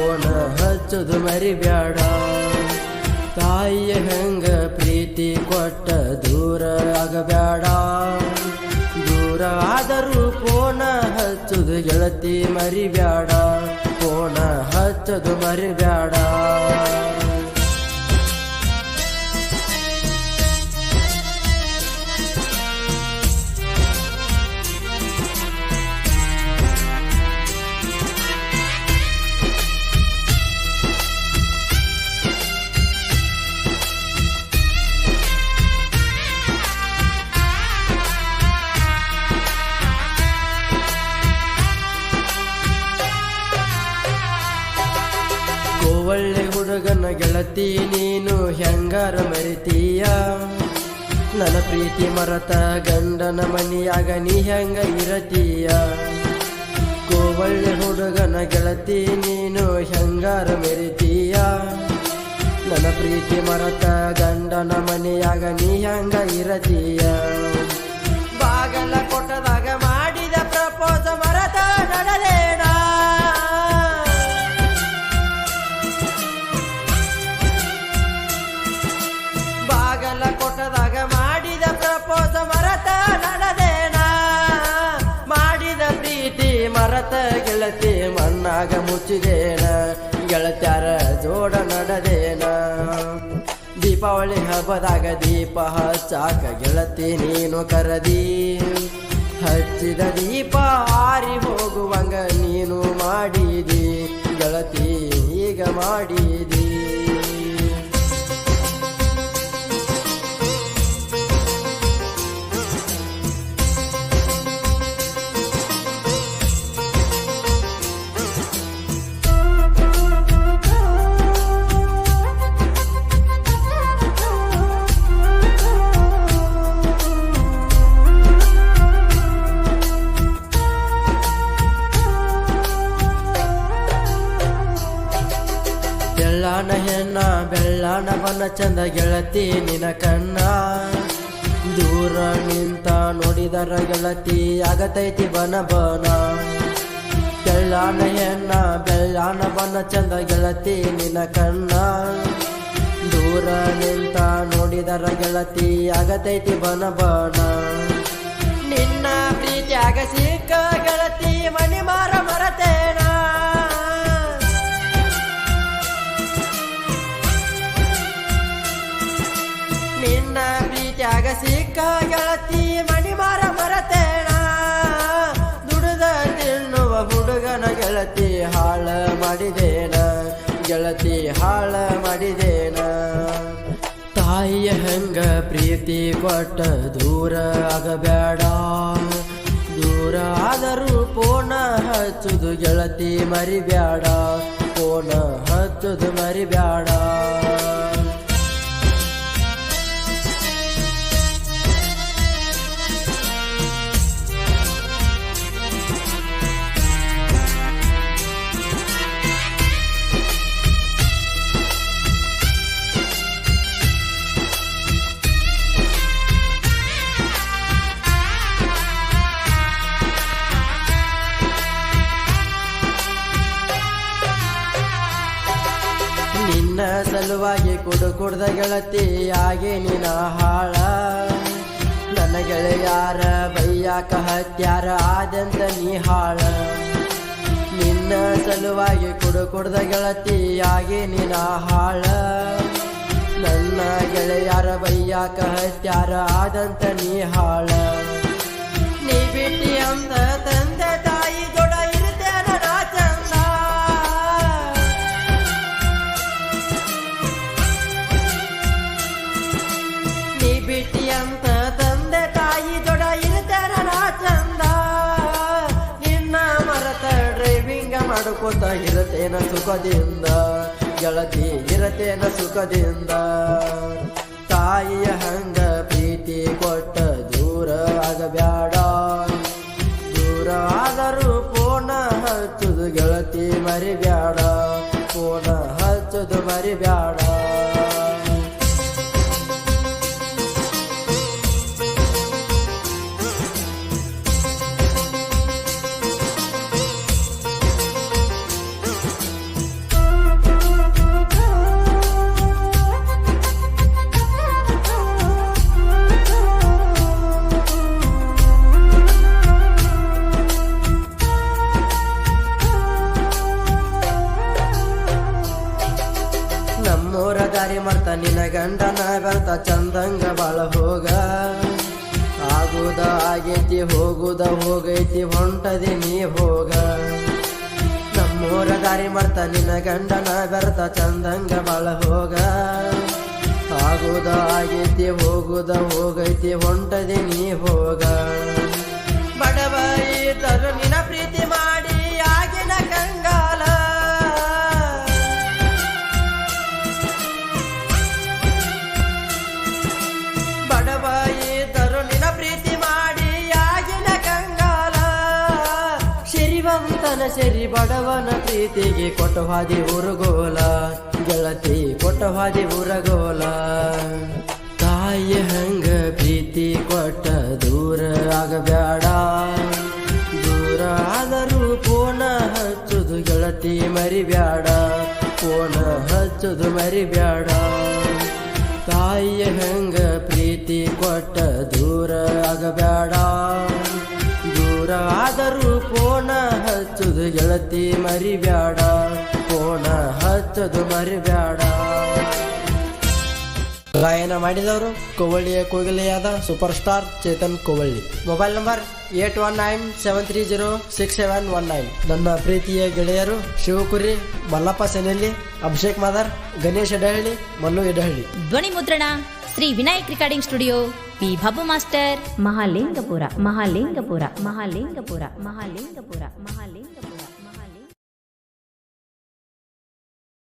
ಫೋನ ಹಚ್ಚದು ಮರಿಬ್ಯಾಡ. ತಾಯಿಯ ಹೆಂಗ ಪ್ರೀತಿ ಕೊಟ್ಟ ದೂರ ಆಗಬ್ಯಾಡ. ದೂರ ಆದರೂ ಫೋನ ಹಚ್ಚುದು ಗೆಳತಿ ಮರಿಬ್ಯಾಡ. ಫೋನ ಹಚ್ಚದು ಮರಿಬ್ಯಾಡ. ಒಳ್ಳೆ ಹುಡುಗನ ಗೆಳತಿ ನೀನು ಹೆಂಗಾರ ಮರಿತೀಯ? ನನ್ನ ಪ್ರೀತಿ ಮರತ ಗಂಡನ ಮನಿಯಾಗ ನೀ ಹೆಂಗ ಇರತೀಯ? ಒಳ್ಳೆ ಹುಡುಗನ ಗೆಳತಿ ನೀನು ಹೆಂಗಾರ ಮೆರಿತೀಯ? ನನ್ನ ಪ್ರೀತಿ ಮರತ ಗಂಡನ ಮನೆಯಾಗ ನೀ ಹೆಂಗ ಇರತೀಯ? ಮರತ ಗೆಳತಿ ಮಣ್ಣಾಗ ಮುಚ್ಚಿದೇನ, ಗೆಳತ್ಯಾರ ಜೋಡ ನಡದೇನ. ದೀಪಾವಳಿ ಹಬ್ಬದಾಗ ದೀಪ ಹಚ್ಚಾಕ ಗೆಳತಿ ನೀನು ಕರದಿ. ಹಚ್ಚಿದ ದೀಪ ಹಾರಿ ಹೋಗುವಂಗ ನೀನು ಮಾಡಿದಿ. ಗೆಳತಿ ಈಗ ಮಾಡಿದಿ ಚಂದ ಗೆಳತಿ ನಿನ ಕಣ್ಣ. ದೂರ ನಿಂತ ನೋಡಿದರ ಗೆಳತಿ ಆಗತೈತಿ ಬನ ಬನ. ಬೆಳ್ಳಾನ ಹೆಣ್ಣ ಬೆಳ್ಳಾನ ಬನ ಚಂದ ಗೆಳತಿ ನಿನ ಕಣ್ಣ. ದೂರ ನಿಂತ ನೋಡಿದರ ಗೆಳತಿ ಆಗತೈತಿ ಬನ ಬನ. ನಿನ್ನ ಪ್ರೀತಿಯಾಗ ಸಿಕ್ಕ ಗೆಳತಿ ಮನಿ ಮಾರ ಮರತೇನ. ನಿನ್ನ ಪ್ರೀತಿಯಾಗ ಸಿಕ್ಕ ಗೆಳತಿ ಮಣಿ ಮಾರ ಮರತೇಣ. ದುಡಿದ ತಿನ್ನುವ ಹುಡುಗನ ಗೆಳತಿ ಹಾಳ ಮಾಡಿದೇನ. ಗೆಳತಿ ಹಾಳ ಮಾಡಿದೇನ. ತಾಯಿಯ ಹೆಂಗ ಪ್ರೀತಿ ಕೊಟ್ಟ ದೂರ ಆಗಬೇಡ. ದೂರ ಆದರೂ ಪೋಣ ಹಚ್ಚುದು ಗೆಳತಿ ಮರಿಬ್ಯಾಡ ಪೋಣ ಹಚ್ಚುದು ಮರಿಬ್ಯಾಡ ನಿನ್ನ ಸಲುವಾಗಿ ಕೊಡು ಕುಡ್ದ ಗೆಳತಿ ಹಾಗೆ ನಿನ ಹಾಳ. ನನ್ನ ಗೆಳೆಯಾರ, ಬೈಯಾಕ ಹತ್ಯಾರ ಆದಂತ ನೀ ಹಾಳ. ನಿನ್ನ ಸಲುವಾಗಿ ಕೊಡು ಕುಡ್ದ ಗೆಳತಿ ಆಗೆ ನಿನ ಹಾಳ. ನನ್ನ ಗೆಳೆಯಾರ, ಬೈಯಾಕ ಹತ್ಯಾರ ಆದಂತ ನೀ ಹಾಳ. ನೀ ಬಿಟ್ಟಿ ಅಂತ ತಂದೆ ಮಾಡ್ಕೋತ ಇರತೇನ ಸುಖದಿಂದ? ಗೆಳತಿ ಇರತೇನ ಸುಖದಿಂದ? ತಾಯಿಯ ಹಂಗ ಪ್ರೀತಿ ಕೊಟ್ಟ ದೂರ ಆಗಬ್ಯಾಡ. ದೂರ ಆದರೂ ಫೋನ ಹಚ್ಚುದು ಗೆಳತಿ ಮರಿಬ್ಯಾಡ. ಫೋನ ಹಚ್ಚುದು ಮರಿಬ್ಯಾಡ. ನಿನ ಗಂಡನ ಬರ್ತ ಚಂದಂಗ ಬಾಳ ಹೋಗ. ಆಗುದ ಆಗೈತಿ, ಹೋಗುದ ಹೋಗೈತಿ, ಹೊಂಟದಿ ನೀ ಹೋಗ. ನಮ್ಮೂರ ದಾರಿ ಮರ್ತ ನಿನ ಗಂಡನ ಬರ್ತ ಚಂದಂಗ ಬಾಳ ಹೋಗ. ಆಗುದ ಆಗೈತಿ, ಹೋಗುದ ಹೋಗೈತಿ, ಹೊಂಟದಿ ನೀ ಹೋಗ. ಬಡವಾಯಿ ತರು ನಿನ ಪ್ರೀತಿ ಸರಿ ಬಡವನ ಪ್ರೀತಿಗೆ ಕೊಟ್ಟವಾದಿ ಉರುಗೋಲ ಗೆಳತಿ ಕೊಟ್ಟವಾದಿ ಉರಗೋಲ ತಾಯಿ ಹಂಗ ಪ್ರೀತಿ ಕೊಟ್ಟ ದೂರ ಆಗಬೇಡ. ದೂರ ಆದರೂ ಪೋನ ಹಚ್ಚುದು ಗೆಳತಿ ಮರಿಬ್ಯಾಡ. ಪೋನ ಹಚ್ಚುದು ಮರಿಬ್ಯಾಡ. ತಾಯಿಯ ಹೆಂಗ ಪ್ರೀತಿ ಕೊಟ್ಟ ದೂರ ಆಗಬೇಡ. ದೂರ ಆದರೂ ಪೋನ ಹಚ್ಚುದು ಗೆಳತಿ ಮರಿಬ್ಯಾಡ, ಕೋಣ ಹಚ್ಚದು ಮರಿಬ್ಯಾಡ. ಗಾಯನ ಮಾಡಿದವರು ಕೋವಳ್ಳಿಯ ಕೋಗಿಲೆಯಾದ super star Chetan Kovalli mobile number eight one nine seven three zero six seven one nine. ನನ್ನ ಪ್ರೀತಿಯ ಗೆಳೆಯರು ಶಿವಕುರಿ, ಮಲ್ಲಪ್ಪ ಸೆನೆಲ್ಲಿ ಅಭಿಷೇಕ್ ಮಾದರ್, ಗಣೇಶ್ ಎಡಹಳ್ಳಿ, ಮಲ್ಲು ಎಡಹಳ್ಳಿ. ಧ್ವನಿ ಮುದ್ರಣ, Shri Vinayak recording studio, P Babu master, Mahalingapura Mahalingapura Mahalingapura Mahalingapura Mahalingapura.